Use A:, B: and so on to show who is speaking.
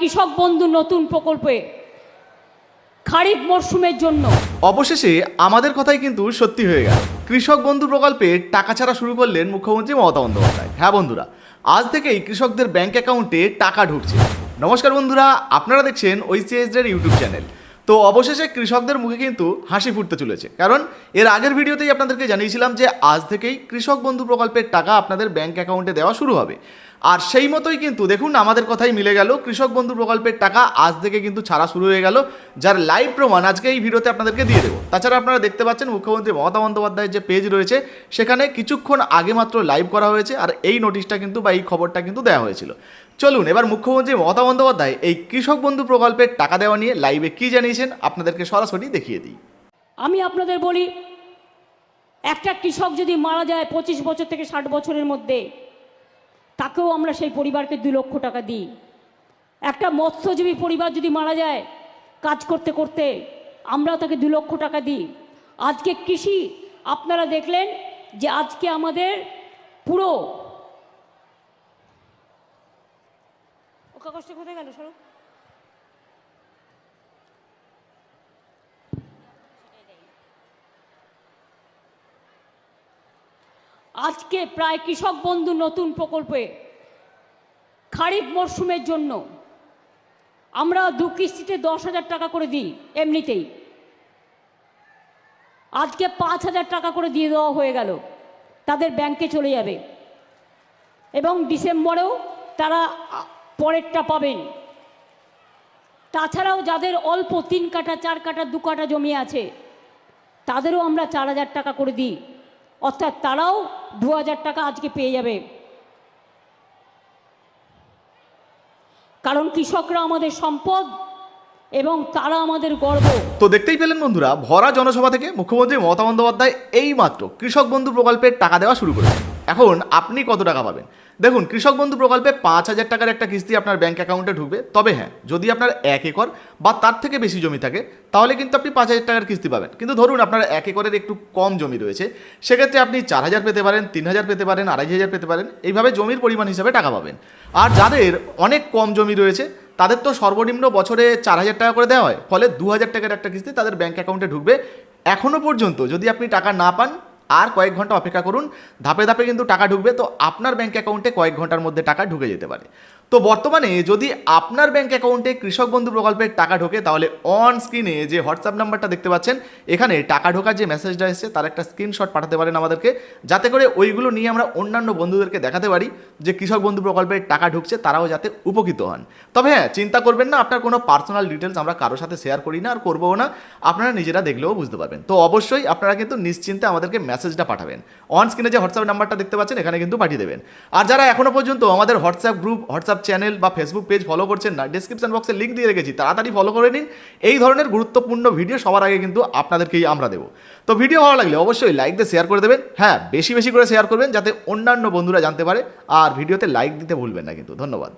A: কৃষক বন্ধু নতুন প্রকল্পে খারিফ মরশুমের জন্য।
B: অবশেষে আমাদের কথাই কিন্তু সত্যি হয়ে গেল। কৃষক বন্ধু প্রকল্পে টাকা ছাড়া শুরু করলেন মুখ্যমন্ত্রী মমতা বন্দ্যোপাধ্যায়। হ্যাঁ বন্ধুরা, আজ থেকেই কৃষকদের ব্যাংক অ্যাকাউন্টে টাকা ঢুকছে। নমস্কার বন্ধুরা, আপনারা দেখছেন ওইসিএসডের ইউটিউব চ্যানেল। তো অবশেষে কৃষকদের মুখে কিন্তু হাসি ফুটতে চলেছে। কারণ এর আগের ভিডিওতেই আপনাদেরকে জানিয়েছিলাম যে আজ থেকেই কৃষক বন্ধু প্রকল্পের টাকা আপনাদের ব্যাংক অ্যাকাউন্টে দেওয়া শুরু হবে। আর সেই মতোই কিন্তু দেখুন, আমাদের কথাই মিলে গেল, কৃষক বন্ধু প্রকল্পের টাকা আজ থেকে কিন্তু ছাড়া শুরু হয়ে গেল, যার লাইভ প্রমাণ আজকে এই ভিডিওতে আপনাদেরকে দিয়ে দেবো। তাছাড়া আপনারা দেখতে পাচ্ছেন, মুখ্যমন্ত্রী মমতা বন্দ্যোপাধ্যায়ের যে পেজ রয়েছে, সেখানে কিছুক্ষণ আগে মাত্র লাইভ করা হয়েছে, আর এই নোটিশটা কিন্তু বা এই খবরটা কিন্তু দেওয়া হয়েছিল। চলুন, এবার মুখ্যমন্ত্রী মমতা বন্দ্যোপাধ্যায় এই কৃষক বন্ধু প্রকল্পের টাকা দেওয়া নিয়ে লাইভে কী জানিয়েছেন, আপনাদেরকে সরাসরি দেখিয়ে দিই।
A: আমি আপনাদের বলি, একটা কৃষক যদি মারা যায় পঁচিশ বছর থেকে ষাট বছরের মধ্যে, তাকেও আমরা সেই পরিবারকে দু লক্ষ টাকা দিই। একটা মৎস্যজীবী পরিবার যদি মারা যায়, কাজ করতে করতে আমরা তাকে দু লক্ষ টাকা দিই। আজকে কৃষি, আপনারা দেখলেন যে আজকে আমাদের পুরো কোথায় গেল, সরো। আজকে প্রায় কৃষক বন্ধু নতুন প্রকল্পে খারিফ মরশুমের জন্য আমরা দু কিস্তিতে দশ হাজার টাকা করে দিই, এমনিতেই। আজকে পাঁচ হাজার টাকা করে দিয়ে দেওয়া হয়ে গেল, তাদের ব্যাংকে চলে যাবে। এবং ডিসেম্বরেও তারা পরেরটা পাবেন। তাছাড়াও যাদের অল্প তিন কাঠা, চার কাঠা, দু কাঠা জমি আছে, তাদেরও আমরা চার হাজার টাকা করে দিই। অর্থাৎ তারাও দু হাজার টাকা আজকে পেয়ে যাবে। কারণ কৃষকরা আমাদের সম্পদ এবং তারা আমাদের গর্ব।
B: তো দেখতেই পেলেন বন্ধুরা, ভরা জনসভা থেকে মুখ্যমন্ত্রী মমতা বন্দ্যোপাধ্যায় এই মাত্র কৃষক বন্ধু প্রকল্পের টাকা দেওয়া শুরু করেছেন। এখন আপনি কত টাকা পাবেন? দেখুন, কৃষক বন্ধু প্রকল্পে পাঁচ হাজার টাকার একটা কিস্তি আপনার ব্যাঙ্ক অ্যাকাউন্টে ঢুকবে। তবে হ্যাঁ যদি আপনার এক একর বা তার থেকে বেশি জমি থাকে, তাহলে কিন্তু আপনি পাঁচ হাজার টাকার কিস্তি পাবেন। কিন্তু ধরুন, আপনার এক একরের একটু কম জমি রয়েছে, সেক্ষেত্রে আপনি চার হাজার পেতে পারেন, তিন হাজার পেতে পারেন, আড়াই হাজার পেতে পারেন, এইভাবে জমির পরিমাণ হিসাবে টাকা পাবেন। আর যাদের অনেক কম জমি রয়েছে, তাদের তো সর্বনিম্ন বছরে চার হাজার টাকা করে দেওয়া হয়। ফলে দু হাজার টাকার একটা কিস্তি তাদের ব্যাঙ্ক অ্যাকাউন্টে ঢুকবে। এখনও পর্যন্ত যদি আপনি টাকা না পান আর কয়েক ঘণ্টা অপেক্ষা করুন। ধাপে ধাপে কিন্তু টাকা ঢুকবে, তো আপনার ব্যাঙ্ক অ্যাকাউন্টে কয়েক ঘণ্টার মধ্যে টাকা ঢুকে যেতে পারে। তো বর্তমানে যদি আপনার ব্যাংক অ্যাকাউন্টে কৃষক বন্ধু প্রকল্পের টাকা ঢোকে, তাহলে অন স্ক্রিনে যে হোয়াটসঅ্যাপ নাম্বারটা দেখতে পাচ্ছেন, এখানে টাকা ঢোকার যে মেসেজটা এসেছে, তার একটা স্ক্রিনশট পাঠাতে পারেন আমাদেরকে। যাতে করে ওইগুলো নিয়ে আমরা অন্যান্য বন্ধুদেরকে দেখাতে পারি যে কৃষক বন্ধু প্রকল্পের টাকা ঢুকছে, তারাও যাতে উপকৃত হন। তবে হ্যাঁ চিন্তা করবেন না, আপনার কোনো পার্সোনাল ডিটেলস আমরা কারোর সাথে শেয়ার করি না আর করব না। আপনারা নিজেরা দেখলেও বুঝতে পারবেন। তো অবশ্যই আপনারা কিন্তু নিশ্চিন্তে আমাদেরকে মেসেজটা পাঠাবেন। অন স্ক্রিনে যে হোয়াটসঅ্যাপ নাম্বারটা দেখতে পাচ্ছেন, এখানে কিন্তু পাঠিয়ে দেবেন। আর যারা এখনও পর্যন্ত আমাদের হোয়াটসঅ্যাপ গ্রুপ হোয়াটসঅ্যাপ চ্যানেল বা ফেসবুক পেজ ফলো করছেন না ডিসক্রিপশন বক্সে লিঙ্ক দিয়ে রেখেছি, তাড়াতাড়ি ফলো করে নিন। এই ধরনের গুরুত্বপূর্ণ ভিডিও সবার আগে কিন্তু আপনাদেরকেই আমরা দেবো। তো ভিডিও ভালো লাগলে অবশ্যই লাইক দিয়ে শেয়ার করে দেবেন। হ্যাঁ বেশি বেশি করে শেয়ার করবেন, যাতে অন্যান্য বন্ধুরা জানতে পারে। আর ভিডিওতে লাইক দিতে ভুলবেন না কিন্তু। ধন্যবাদ।